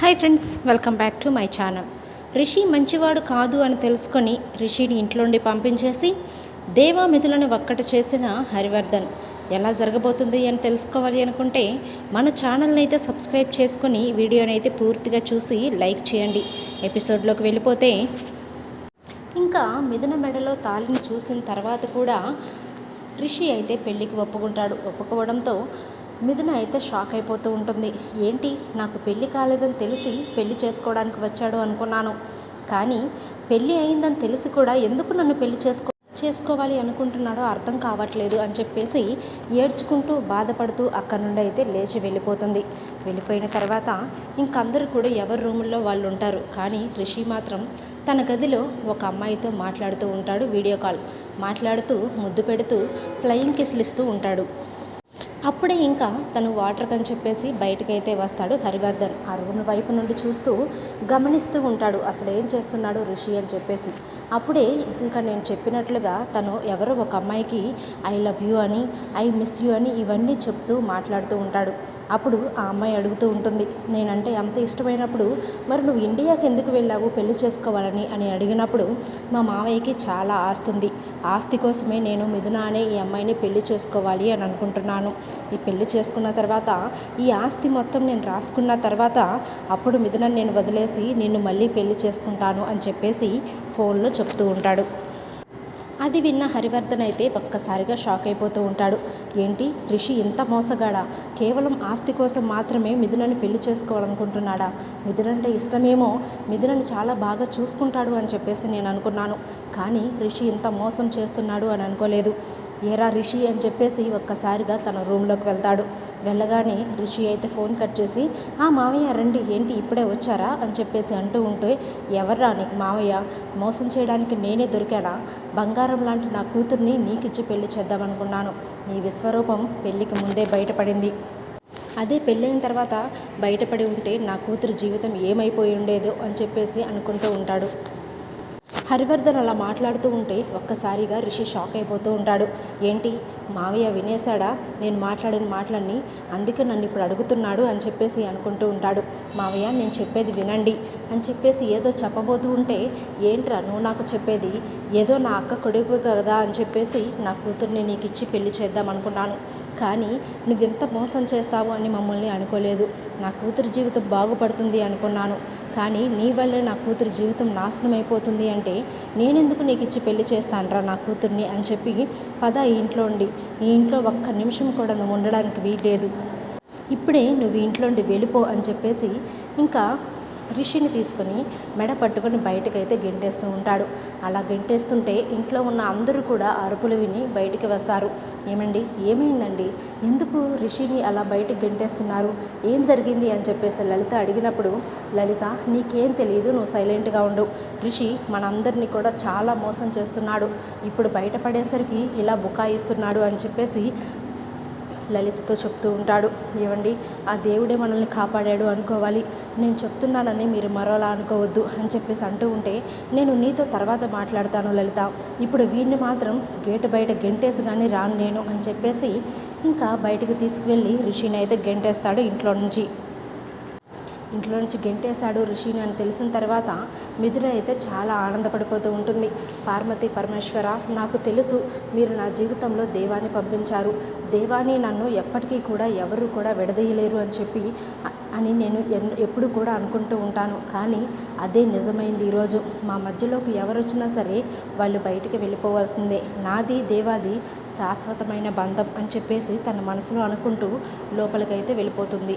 Hi friends welcome back to my channel Rishi మంచివాడు కాదు అని తెలుసుకొని రిషిని ఇంట్లోండి పంపించేసి దేవామిధులను ఒక్కట చేసిన హరివర్ధన్. ఎలా జరగబోతుంది అని తెలుసుకోవాలి అనుకుంటే మన ఛానల్ని అయితే సబ్స్క్రైబ్ చేసుకొని వీడియోని అయితే పూర్తిగా చూసి లైక్ చేయండి. ఎపిసోడ్లోకి వెళ్ళిపోతే ఇంకా మిథున మెడలో తాళిని చూసిన తర్వాత కూడా రిషి అయితే పెళ్ళికి ఒప్పుకుంటాడు. ఒప్పుకోవడంతో మిథున అయితే షాక్ అయిపోతూ ఉంటుంది. ఏంటి? నాకు పెళ్ళి కాలేదని తెలిసి పెళ్ళి చేసుకోవడానికి వచ్చాడు అనుకున్నాను. కానీ పెళ్ళి అయిందని తెలిసి కూడా ఎందుకు నన్ను పెళ్ళి చేసుకో చేసుకోవాలి అనుకుంటున్నాడో అర్థం కావట్లేదు అని చెప్పేసి ఏడ్చుకుంటూ బాధపడుతూ అక్కడి నుండి అయితే లేచి వెళ్ళిపోతుంది. వెళ్ళిపోయిన తర్వాత ఇంకందరూ కూడా ఎవరి రూముల్లో వాళ్ళు ఉంటారు. కానీ రిషి మాత్రం తన గదిలో ఒక అమ్మాయితో మాట్లాడుతూ ఉంటాడు వీడియో కాల్. మాట్లాడుతూ ముద్దు పెడుతూ ఫ్లయింగ్ కిసిలిస్తూ ఉంటాడు. అప్పుడే ఇంకా తను వాటర్ కని చెప్పేసి బయటకైతే వస్తాడు హరివర్ధన్. అరుణ్ వైపు నుండి చూస్తూ గమనిస్తూ ఉంటాడు అసలు ఏం చేస్తున్నాడు ఋషి అని చెప్పేసి. అప్పుడే ఇంకా నేను చెప్పినట్లుగా తను ఎవరో ఒక అమ్మాయికి ఐ లవ్ యూ అని ఐ మిస్ యూ అని ఇవన్నీ చెప్తూ మాట్లాడుతూ ఉంటాడు. అప్పుడు ఆ అమ్మాయి అడుగుతూ ఉంటుంది నేనంటే అంత ఇష్టమైనప్పుడు మరి నువ్వు ఇండియాకి ఎందుకు వెళ్ళావు? పెళ్ళి చేసుకోవాలని అని అడిగినప్పుడు మా మావయ్యకి చాలా ఆస్తి ఉంది ఆస్తి కోసమే నేను మిథున అనే ఈ అమ్మాయిని పెళ్ళి చేసుకోవాలి అని అనుకుంటున్నాను. ఈ పెళ్ళి చేసుకున్న తర్వాత ఈ ఆస్తి మొత్తం నేను రాసుకున్న తర్వాత అప్పుడు మిథున నేను వదిలేసి నిన్ను మళ్ళీ పెళ్ళి చేసుకుంటాను అని చెప్పేసి ఫోన్లో చెప్తూ ఉంటాడు. అది విన్న హరివర్ధన్ అయితే ఒక్కసారిగా షాక్ అయిపోతూ ఉంటాడు. ఏంటి? రిషి ఇంత మోసగాడా? కేవలం ఆస్తి కోసం మాత్రమే మిథునని పెళ్ళి చేసుకోవాలనుకుంటున్నాడా? మిథునంటే ఇష్టమేమో మిథునని చాలా బాగా చూసుకుంటాడు అని చెప్పేసి నేను అనుకున్నాను. కానీ రిషి ఇంత మోసం చేస్తున్నాడు అని అనుకోలేదు. ఏరా రిషి అని చెప్పేసి ఒక్కసారిగా తన రూమ్లోకి వెళ్తాడు. వెళ్ళగానే రిషి అయితే ఫోన్ కట్ చేసి ఆ మామయ్య రండి ఏంటి ఇప్పుడే వచ్చారా? అని చెప్పేసి అంటూ ఉంటే ఎవర్రా నీకు మామయ్య మోసం చేయడానికి నేనే దొరికానా? బంగారం లాంటి నా కూతుర్ని నీకిచ్చి పెళ్ళి చేద్దామనుకున్నాను. నీ విశ్వరూపం పెళ్ళికి ముందే బయటపడింది. అదే పెళ్ళైన తర్వాత బయటపడి ఉంటే నా కూతురు జీవితం ఏమైపోయి ఉండేదో అని చెప్పేసి అనుకుంటూ ఉంటాడు. హరివర్ధన్ అలా మాట్లాడుతూ ఉంటే ఒక్కసారిగా రిషి షాక్ అయిపోతూ ఉంటాడు. ఏంటి? మావయ్య వినేశాడా? నేను మాట్లాడిన మాటలన్నీ అందుకే నన్ను ఇప్పుడు అడుగుతున్నాడు అని చెప్పేసి అనుకుంటూ ఉంటాడు. మావయ్య నేను చెప్పేది వినండి అని చెప్పేసి ఏదో చెప్పబోతూ ఉంటే ఏంట్రా నువ్వు నాకు చెప్పేది? ఏదో నా అక్క కొడుకు కదా అని చెప్పేసి నా కూతుర్ని నీకు ఇచ్చి పెళ్ళి చేద్దాం అనుకున్నాను. కానీ నువ్వెంత మోసం చేస్తావు అని మమ్మల్ని అనుకోలేదు. నా కూతురు జీవితం బాగుపడుతుంది అనుకున్నాను. కానీ నీ వల్లే నా కూతురు జీవితం నాశనం అయిపోతుంది అంటే నేనెందుకు నీకు ఇచ్చి పెళ్ళి చేస్తానరా నా కూతుర్ని అని చెప్పి పద ఈ ఇంట్లో ఉండి ఈ ఇంట్లో ఒక్క నిమిషం కూడా నువ్వు ఉండడానికి వీల్లేదు. ఇప్పుడే నువ్వు ఇంట్లో నుండి వెళ్ళిపో అని చెప్పేసి ఇంకా రిషిని తీసుకొని మెడ పట్టుకొని బయటకైతే గెంటేస్తూ ఉంటాడు. అలా గెంటేస్తుంటే ఇంట్లో ఉన్న అందరూ కూడా అరుపులు విని బయటికి వస్తారు. ఏమండి? ఏమైందండి? ఎందుకు రిషిని అలా బయటకు గెంటేస్తున్నారు? ఏం జరిగింది? అని చెప్పేసి లలిత అడిగినప్పుడు లలిత నీకేం తెలియదు నువ్వు సైలెంట్గా ఉండు. రిషి మనందరినీ కూడా చాలా మోసం చేస్తున్నాడు. ఇప్పుడు బయటపడేసరికి ఇలా బుకాయిస్తున్నాడు అని చెప్పేసి లలితతో చెప్తూ ఉంటాడు. ఏవండి ఆ దేవుడే మనల్ని కాపాడాడు అనుకోవాలి. నేను చెప్తున్నానని మీరు మరోలా అనుకోవద్దు అని చెప్పేసి అంటూ ఉంటే నేను నీతో తర్వాత మాట్లాడతాను లలిత. ఇప్పుడు వీడిని మాత్రం గేటు బయట గెంటేసి కానీ రాను నేను అని చెప్పేసి ఇంకా బయటకు తీసుకువెళ్ళి రిషిని అయితే గెంటేస్తాడు ఇంట్లో నుంచి. ఇంట్లో నుంచి గెంటేశాడు ఋషిని అని తెలిసిన తర్వాత మిథున అయితే చాలా ఆనందపడిపోతూ ఉంటుంది. పార్వతి పరమేశ్వర నాకు తెలుసు మీరు నా జీవితంలో దేవాన్ని పంపించారు. దేవాన్ని నన్ను ఎప్పటికీ కూడా ఎవరు కూడా విడదీయలేరు అని చెప్పి అని నేను ఎప్పుడు కూడా అనుకుంటూ ఉంటాను. కానీ అదే నిజమైంది ఈరోజు. మా మధ్యలోకి ఎవరు వచ్చినా సరే వాళ్ళు బయటికి వెళ్ళిపోవాల్సిందే. నాది దేవాది శాశ్వతమైన బంధం అని చెప్పేసి తన మనసులో అనుకుంటూ లోపలికైతే వెళ్ళిపోతుంది.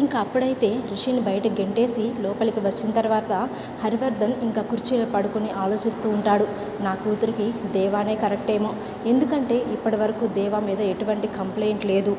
ఇంకా అప్పుడైతే ఋషిని బయట గెంటేసి లోపలికి వచ్చిన తర్వాత హరివర్ధన్ ఇంకా కుర్చీలో పడుకొని ఆలోచిస్తూ ఉంటాడు. నా కూతురికి దేవానే కరెక్టేమో. ఎందుకంటే ఇప్పటి వరకు దేవా మీద ఎటువంటి కంప్లైంట్ లేదు.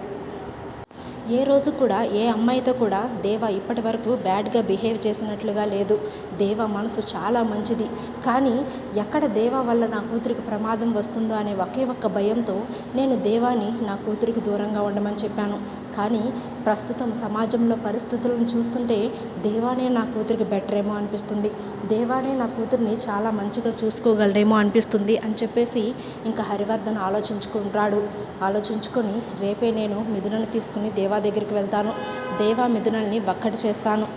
ఏ రోజు కూడా ఏ అమ్మాయితో కూడా దేవ ఇప్పటి వరకు బ్యాడ్గా బిహేవ్ చేసినట్లుగా లేదు. దేవ మనసు చాలా మంచిది. కానీ ఎక్కడ దేవ వల్ల నా కూతురికి ప్రమాదం వస్తుందో అనే ఒకే ఒక్క భయంతో నేను దేవాని నా కూతురికి దూరంగా ఉండమని చెప్పాను. కానీ ప్రస్తుతం సమాజంలో పరిస్థితులను చూస్తుంటే దేవానే నా కూతురికి బెటర్ ఏమో అనిపిస్తుంది. దేవానే నా కూతుర్ని చాలా మంచిగా చూసుకోగలరేమో అనిపిస్తుంది అని చెప్పేసి ఇంకా హరివర్ధన్ ఆలోచించుకుంటాడు. ఆలోచించుకొని రేపే నేను మిథునను తీసుకుని దేవా దగ్గరికి వెళ్తాను. దేవా మిథునల్ని వక్కటి చేస్తాను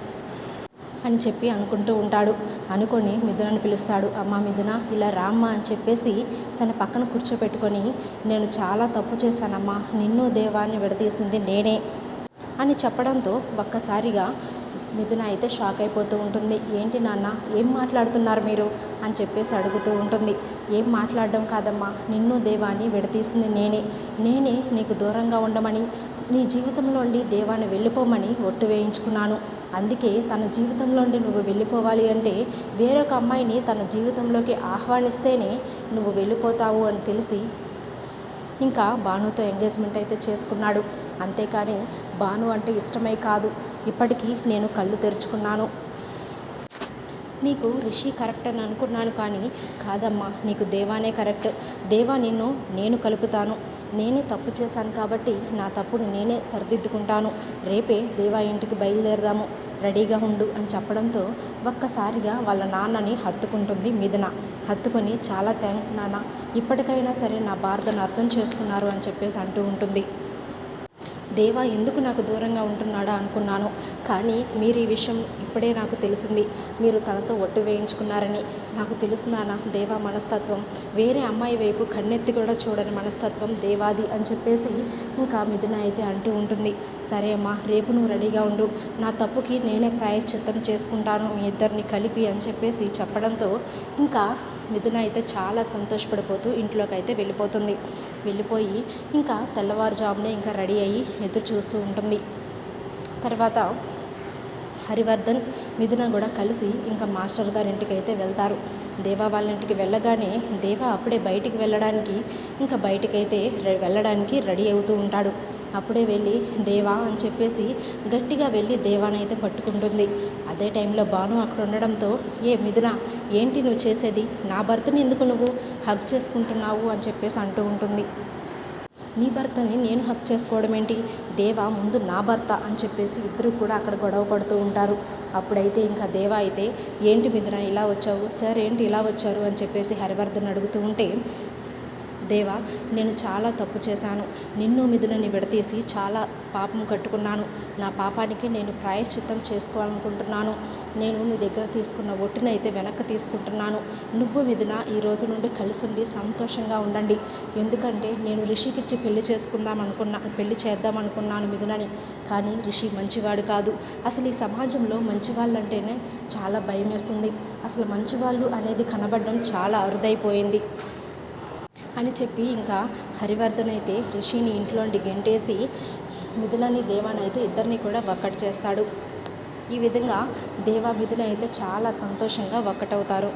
అని చెప్పి అనుకుంటూ ఉంటాడు. అనుకొని మిథునని పిలుస్తాడు. అమ్మ మిథున ఇలా రామ్మ అని చెప్పేసి తన పక్కన కూర్చోపెట్టుకొని నేను చాలా తప్పు చేశానమ్మా. నిన్ను దేవాన్ని విడదీసింది నేనే అని చెప్పడంతో ఒక్కసారిగా మిథున అయితే షాక్ అయిపోతూ ఉంటుంది. ఏంటి నాన్న ఏం మాట్లాడుతున్నారు మీరు? అని చెప్పేసి అడుగుతూ ఉంటుంది. ఏం మాట్లాడడం కాదమ్మా. నిన్ను దేవాన్ని విడతీసింది నేనే. నేనే నీకు దూరంగా ఉండమని నీ జీవితంలోండి దేవాన్ని వెళ్ళిపోమని ఒట్టు వేయించుకున్నాను. అందుకే తన జీవితంలోండి నువ్వు వెళ్ళిపోవాలి అంటే వేరొక అమ్మాయిని తన జీవితంలోకి ఆహ్వానిస్తేనే నువ్వు వెళ్ళిపోతావు అని తెలిసి ఇంకా భానుతో ఎంగేజ్మెంట్ అయితే చేసుకున్నాడు. అంతేకాని భాను అంటే ఇష్టమై కాదు. ఇప్పటికీ నేను కళ్ళు తెరుచుకున్నాను. నీకు రిషి కరెక్ట్ అని అనుకున్నాను కానీ కాదమ్మా నీకు దేవానే కరెక్ట్. దేవా నిన్ను నేను కలుపుతాను. నేనే తప్పు చేశాను కాబట్టి నా తప్పుడు నేనే సరిదిద్దుకుంటాను. రేపే దేవా ఇంటికి బయలుదేరదాము. రెడీగా ఉండు అని చెప్పడంతో ఒక్కసారిగా వాళ్ళ నాన్నని హత్తుకుంటుంది మిథున. హత్తుకొని చాలా థ్యాంక్స్ నాన్న. ఇప్పటికైనా సరే నా బాధను అర్థం చేసుకున్నారు అని చెప్పేసి అంటూ ఉంటుంది. దేవా ఎందుకు నాకు దూరంగా ఉంటున్నాడా అనుకున్నాను. కానీ మీరు ఈ విషయం ఇప్పుడే నాకు తెలిసింది. మీరు తనతో ఒట్టు వేయించుకున్నారని. నాకు తెలుస్తున్నానా దేవా మనస్తత్వం. వేరే అమ్మాయి వైపు కన్నెత్తి కూడా చూడని మనస్తత్వం దేవాది అని చెప్పేసి ఇంకా మిథున అయితే అంటూ ఉంటుంది. సరే అమ్మా రేపు నువ్వు రెడీగా ఉండు. నా తప్పుకి నేనే ప్రాయశ్చిత్తం చేసుకుంటాను మీ ఇద్దరిని కలిపి అని చెప్పేసి చెప్పడంతో ఇంకా మిథున అయితే చాలా సంతోషపడిపోతూ ఇంట్లోకి అయితే వెళ్ళిపోతుంది. వెళ్ళిపోయి ఇంకా తెల్లవారుజామునే ఇంకా రెడీ అయ్యి ఎదురు చూస్తూ ఉంటుంది. తర్వాత హరివర్ధన్ మిథున కూడా కలిసి ఇంకా మాస్టర్ గారి ఇంటికి అయితే వెళ్తారు. దేవా వాళ్ళ ఇంటికి వెళ్ళగానే దేవా అప్పుడే బయటికి వెళ్ళడానికి ఇంకా బయటికైతే అయితే వెళ్ళడానికి రెడీ అవుతూ ఉంటాడు. అప్పుడే వెళ్ళి దేవా అని చెప్పేసి గట్టిగా వెళ్ళి దేవానైతే పట్టుకుంటుంది. అదే టైంలో భాను అక్కడ ఉండడంతో ఏ మిథున ఏంటి నువ్వు చేసేది? నా భర్తని ఎందుకు నువ్వు హక్ చేసుకుంటున్నావు? అని చెప్పేసి అంటూ ఉంటుంది. నీ భర్తని నేను హక్ చేసుకోవడం ఏంటి? దేవా ముందు నా భర్త అని చెప్పేసి ఇద్దరు కూడా అక్కడ గొడవ పడుతూ ఉంటారు. అప్పుడైతే ఇంకా దేవా అయితే ఏంటి మిథున ఇలా వచ్చావు? సార్ ఏంటి ఇలా వచ్చారు? అని చెప్పేసి హరివర్ధన్ అడుగుతూ ఉంటే దేవా నేను చాలా తప్పు చేశాను. నిన్ను మిథునని విడతీసి చాలా పాపం కట్టుకున్నాను. నా పాపానికి నేను ప్రాయశ్చిత్తం చేసుకోవాలనుకుంటున్నాను. నేను నీ దగ్గర తీసుకున్న ఒట్టినైతే వెనక్కి తీసుకుంటున్నాను. నువ్వు మిథున ఈ రోజు నుండి కలిసి ఉండి సంతోషంగా ఉండండి. ఎందుకంటే నేను రిషికిచ్చి పెళ్ళి చేసుకుందాం అనుకున్నా పెళ్ళి చేద్దాం అనుకున్నాను మిథునని. కానీ రిషి మంచివాడు కాదు. అసలు ఈ సమాజంలో మంచివాళ్ళంటేనే చాలా భయం వేస్తుంది అసలు మంచివాళ్ళు అనేది కనబడడం చాలా అరుదైపోయింది. అని చెప్పి ఇంకా హరివర్ధన్ అయితే రిషిని ఇంట్లోండి గెంటేసి మిథునని దేవాని అయితే ఇద్దరిని కూడా ఒక్కటి చేస్తాడు. ఈ విధంగా దేవా మిథున అయితే చాలా సంతోషంగా ఒక్కటవుతారు